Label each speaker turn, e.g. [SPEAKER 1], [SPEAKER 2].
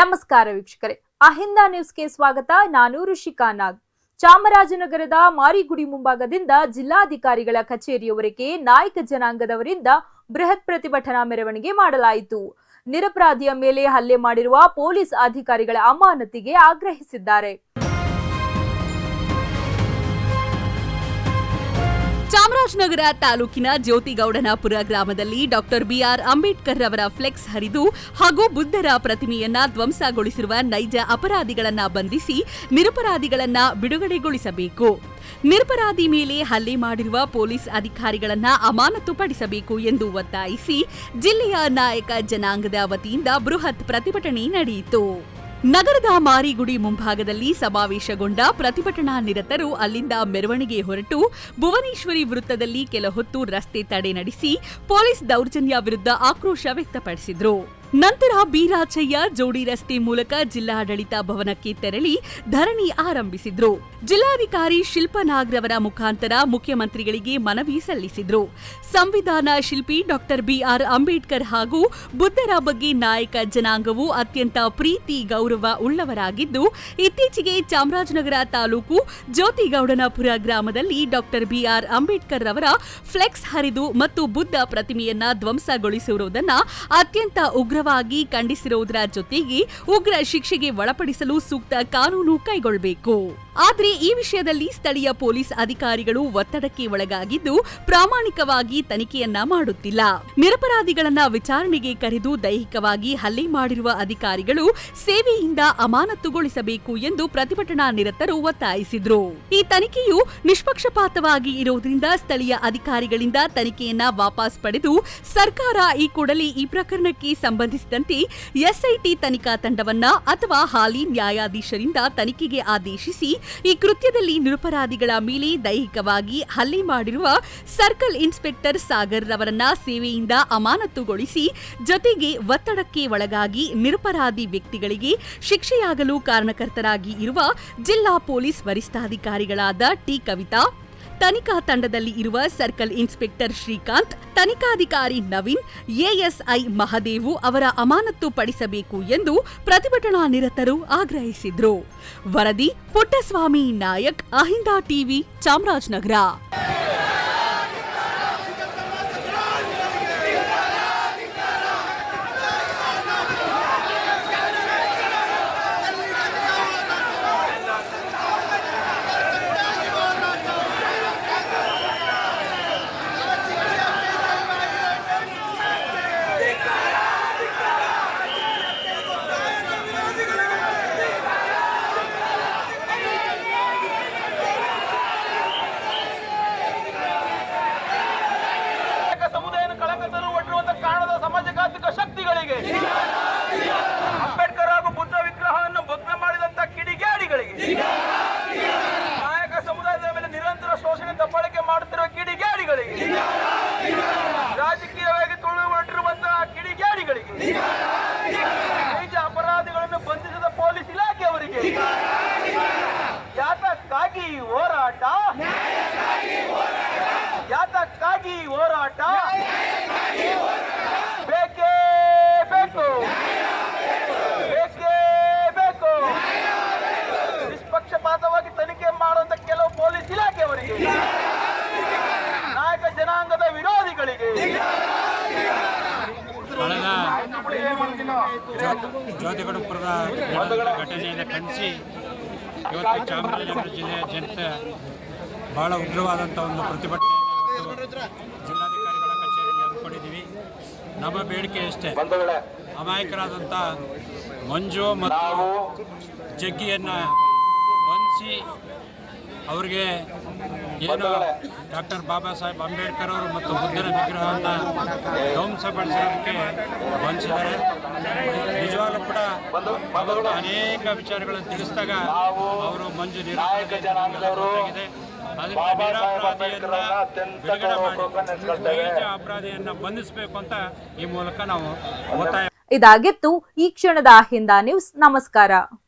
[SPEAKER 1] ನಮಸ್ಕಾರ ವೀಕ್ಷಕರೇ. ಅಹಿಂದ ನ್ಯೂಸ್ಗೆ ಸ್ವಾಗತ. ನಾನು ಋಷಿಕಾ ನಾಗ್. ಚಾಮರಾಜನಗರದ ಮಾರಿಗುಡಿ ಮುಂಭಾಗದಿಂದ ಜಿಲ್ಲಾಧಿಕಾರಿಗಳ ಕಚೇರಿಯವರೆಗೆ ನಾಯಕ ಜನಾಂಗದವರಿಂದ ಬೃಹತ್ ಪ್ರತಿಭಟನಾ ಮೆರವಣಿಗೆ ಮಾಡಲಾಯಿತು. ನಿರಪರಾಧಿಯ ಮೇಲೆ ಹಲ್ಲೆ ಮಾಡಿರುವ ಪೊಲೀಸ್ ಅಧಿಕಾರಿಗಳ ಅಮಾನತಿಗೆ ಆಗ್ರಹಿಸಿದ್ದಾರೆ.
[SPEAKER 2] ಚಾಮರಾಜನಗರ ತಾಲೂಕಿನ ಜ್ಯೋತಿಗೌಡನಾಪುರ ಗ್ರಾಮದಲ್ಲಿ ಡಾಕ್ಟರ್ ಬಿಆರ್ ಅಂಬೇಡ್ಕರ್ ಅವರ ಫ್ಲೆಕ್ಸ್ ಹರಿದು ಹಾಗೂ ಬುದ್ಧರ ಪ್ರತಿಮೆಯನ್ನ ಧ್ವಂಸಗೊಳಿಸಿರುವ ನೈಜ ಅಪರಾಧಿಗಳನ್ನ ಬಂಧಿಸಿ ನಿರಪರಾಧಿಗಳನ್ನ ಬಿಡುಗಡೆಗೊಳಿಸಬೇಕು. ನಿರಪರಾಧಿ ಮೇಲೆ ಹಲ್ಲೆ ಮಾಡಿರುವ ಪೊಲೀಸ್ ಅಧಿಕಾರಿಗಳನ್ನ ಅಮಾನತುಪಡಿಸಬೇಕು ಎಂದು ಒತ್ತಾಯಿಸಿ ಜಿಲ್ಲೆಯ ನಾಯಕ ಜನಾಂಗದ ವತಿಯಿಂದ ಬೃಹತ್ ಪ್ರತಿಭಟನೆ ನಡೆಯಿತು. ನಗರದ ಮಾರಿಗುಡಿ ಮುಂಭಾಗದಲ್ಲಿ ಸಮಾವೇಶಗೊಂಡ ಪ್ರತಿಭಟನಾ ನಿರತರು ಅಲ್ಲಿಂದ ಮೆರವಣಿಗೆ ಹೊರಟು ಭುವನೇಶ್ವರಿ ವೃತ್ತದಲ್ಲಿ ಕೆಲ ಹೊತ್ತು ರಸ್ತೆ ತಡೆ ನಡೆಸಿ ಪೊಲೀಸ್ ದೌರ್ಜನ್ಯ ವಿರುದ್ಧ ಆಕ್ರೋಶ ವ್ಯಕ್ತಪಡಿಸಿದ್ರು. ನಂತರ ಬೀರಾಚಯ್ಯ ಜೋಡಿ ರಸ್ತೆ ಮೂಲಕ ಜಿಲ್ಲಾಡಳಿತ ಭವನಕ್ಕೆ ತೆರಳಿ ಧರಣಿ ಆರಂಭಿಸಿದ್ರು. ಜಿಲ್ಲಾಧಿಕಾರಿ ಶಿಲ್ಪನಾಗ್ರವರ ಮುಖಾಂತರ ಮುಖ್ಯಮಂತ್ರಿಗಳಿಗೆ ಮನವಿ ಸಲ್ಲಿಸಿದ್ರು. ಸಂವಿಧಾನ ಶಿಲ್ಪಿ ಡಾಕ್ಟರ್ ಬಿಆರ್ ಅಂಬೇಡ್ಕರ್ ಹಾಗೂ ಬುದ್ಧರ ಬಗ್ಗೆ ನಾಯಕ ಜನಾಂಗವು ಅತ್ಯಂತ ಪ್ರೀತಿ, ಗೌರವ ಉಳ್ಳವರಾಗಿದ್ದು, ಇತ್ತೀಚೆಗೆ ಚಾಮರಾಜನಗರ ತಾಲೂಕು ಜ್ಯೋತಿಗೌಡನಪುರ ಗ್ರಾಮದಲ್ಲಿ ಡಾಕ್ಟರ್ ಬಿಆರ್ ಅಂಬೇಡ್ಕರ್ ಅವರ ಫ್ಲೆಕ್ಸ್ ಹರಿದು ಮತ್ತು ಬುದ್ಧ ಪ್ರತಿಮೆಯನ್ನ ಧ್ವಂಸಗೊಳಿಸಿರುವುದನ್ನು ಅತ್ಯಂತ ಉಗ್ರವಾಗಿ ಖಂಡಿಸಿರುವುದರ ಜೊತೆಗೆ ಉಗ್ರ ಶಿಕ್ಷೆಗೆ ಒಳಪಡಿಸಲು ಸೂಕ್ತ ಕಾನೂನು ಕೈಗೊಳ್ಳಬೇಕು. ಆದರೆ ಈ ವಿಷಯದಲ್ಲಿ ಸ್ಥಳೀಯ ಪೊಲೀಸ್ ಅಧಿಕಾರಿಗಳು ಒತ್ತಡಕ್ಕೆ ಒಳಗಾಗಿದ್ದು ಪ್ರಾಮಾಣಿಕವಾಗಿ ತನಿಖೆಯನ್ನ ಮಾಡುತ್ತಿಲ್ಲ. ನಿರಪರಾಧಿಗಳನ್ನ ವಿಚಾರಣೆಗೆ ಕರೆದು ದೈಹಿಕವಾಗಿ ಹಲ್ಲೆ ಮಾಡಿರುವ ಅಧಿಕಾರಿಗಳು ಸೇವೆಯಿಂದ ಅಮಾನತುಗೊಳಿಸಬೇಕು ಎಂದು ಪ್ರತಿಭಟನಾ ನಿರತರು ಒತ್ತಾಯಿಸಿದ್ರು. ಈ ತನಿಖೆಯು ನಿಷ್ಪಕ್ಷಪಾತವಾಗಿ ಇರುವುದರಿಂದ ಸ್ಥಳೀಯ ಅಧಿಕಾರಿಗಳಿಂದ ತನಿಖೆಯನ್ನ ವಾಪಸ್ ಪಡೆದು ಸರ್ಕಾರ ಈ ಕೂಡಲೇ ಈ ಪ್ರಕರಣಕ್ಕೆ ಸಂಬಂಧಿಸಿದಂತೆ ಎಸ್ಐಟಿ ತನಿಖಾ ತಂಡವನ್ನ ಅಥವಾ ಹಾಲಿ ನ್ಯಾಯಾಧೀಶರಿಂದ ತನಿಖೆಗೆ ಆದೇಶಿಸಿ ಈ ಕೃತ್ಯದಲ್ಲಿ ನಿರಪರಾಧಿಗಳ ಮೇಲೆ ದೈಹಿಕವಾಗಿ ಹಲ್ಲೆ ಮಾಡಿರುವ ಸರ್ಕಲ್ ಇನ್ಸ್ಪೆಕ್ಟರ್ ಸಾಗರ್ ರವರನ್ನ ಸೇವೆಯಿಂದ ಅಮಾನತುಗೊಳಿಸಿ ಜೊತೆಗೆ ಒತ್ತಡಕ್ಕೆ ಒಳಗಾಗಿ ನಿರಪರಾಧಿ ವ್ಯಕ್ತಿಗಳಿಗೆ ಶಿಕ್ಷೆಯಾಗಲು ಕಾರಣಕರ್ತರಾಗಿ ಇರುವ ಜಿಲ್ಲಾ ಪೊಲೀಸ್ ವರಿಷ್ಠಾಧಿಕಾರಿಗಳಾದ ಟಿ. ಕವಿತಾ ತನಿಖಾ ತಂಡದಲ್ಲಿ ಇರುವ ಸರ್ಕಲ್ ಇನ್ಸ್ಪೆಕ್ಟರ್ ಶ್ರೀಕಾಂತ್, ತನಿಖಾಧಿಕಾರಿ ನವೀನ್, ಎಎಸ್ಐ ಮಹದೇವು ಅವರ ಅಮಾನತ್ತು ಪಡಿಸಬೇಕು ಎಂದು ಪ್ರತಿಭಟನಾ ನಿರತರು ಆಗ್ರಹಿಸಿದ್ರು. ವರದಿ ಪುಟ್ಟಸ್ವಾಮಿ ನಾಯಕ್, ಅಹಿಂದ ಟಿವಿ ಚಾಮರಾಜನಗರ.
[SPEAKER 3] ಅಂಬೇಡ್ಕರ್ ಹಾಗೂ ಬುದ್ಧ ವಿಗ್ರಹವನ್ನು ಭಗ್ನ ಮಾಡಿದಂತ ಕಿಡಿಗೇಡಿಗಳಿಗೆ, ನಾಯಕ ಸಮುದಾಯದ ಮೇಲೆ ನಿರಂತರ ಶೋಷಣೆ ತಪ್ಪಳಿಕೆ ಮಾಡುತ್ತಿರುವ ಕಿಡಿಗೇಡಿಗಳಿಗೆ, ರಾಜಕೀಯವಾಗಿ ತುಳು ಹೊರಟಿರುವಂತಹ ಕಿಡಿಗೇಡಿಗಳಿಗೆ, ನೈಜ ಅಪರಾಧಿಗಳನ್ನು ಬಂಧಿಸಿದ ಪೊಲೀಸ್ ಇಲಾಖೆಯವರಿಗೆ, ಯಾತಕ್ಕಾಗಿ ಹೋರಾಟ? ಯಾತಕ್ಕಾಗಿ ಹೋರಾಟ ಬೇಕೇ ಬೇಕು ಬೇಕೇ ಬೇಕು ನಿಷ್ಪಕ್ಷಪಾತವಾಗಿ ತನಿಖೆ ಮಾಡುವಂತ ಕೆಲವು ಪೊಲೀಸ್ ಇಲಾಖೆಯವರಿಗೆ ನಾಯಕ ಜನಾಂಗದ ವಿರೋಧಿಗಳಿಗೆ
[SPEAKER 4] ಕಳೆದ ಜ್ಯೋತಿಗಡುಪುರದ ಘಟನೆಯನ್ನು ಖಂಡಿಸಿ ಇವತ್ತು ಚಾಮರಾಜನಗರ ಜಿಲ್ಲೆಯ ಜನತೆ ಬಹಳ ಉಗ್ರವಾದಂಥ ಒಂದು ಪ್ರತಿಭಟನೆಯನ್ನು ಜಿಲ್ಲಾಧಿಕಾರಿಗಳ ಕಚೇರಿಯಲ್ಲಿ ಹಮ್ಮಿಕೊಂಡಿದ್ದೀವಿ ನಮ್ಮ ಬೇಡಿಕೆ ಅಷ್ಟೇ ಅಮಾಯಕರಾದಂಥ ಮಂಜು ಮತ್ತು ಜಗ್ಗಿಯನ್ನು ಬಂಧಿಸಿ ಅವರಿಗೆ ಏನು ಡಾಕ್ಟರ್ ಬಾಬಾ ಸಾಹೇಬ್ ಅಂಬೇಡ್ಕರ್ ಅವರು ಮತ್ತು ಬುದ್ಧನ ವಿಗ್ರಹವನ್ನು ಧ್ವಂಸಪಡಿಸೋದಕ್ಕೆ ಬಂದಿದ್ದಾರೆ ನಿಜವಾಗ್ಲೂ ಕೂಡ ಅನೇಕ ವಿಚಾರಗಳನ್ನು ತಿಳಿಸಿದಾಗ ಅವರು ಮಂಜು ಮಾಡಿ, ನೈಜ ಅಪರಾಧಿಯನ್ನ ಅಂತ ಈ ಮೂಲಕ ನಾವು ಒತ್ತಾಯ
[SPEAKER 1] ಇದಾಗಿತ್ತು ಈ ಕ್ಷಣದ ಹಿಂದ ನ್ಯೂಸ್. ನಮಸ್ಕಾರ.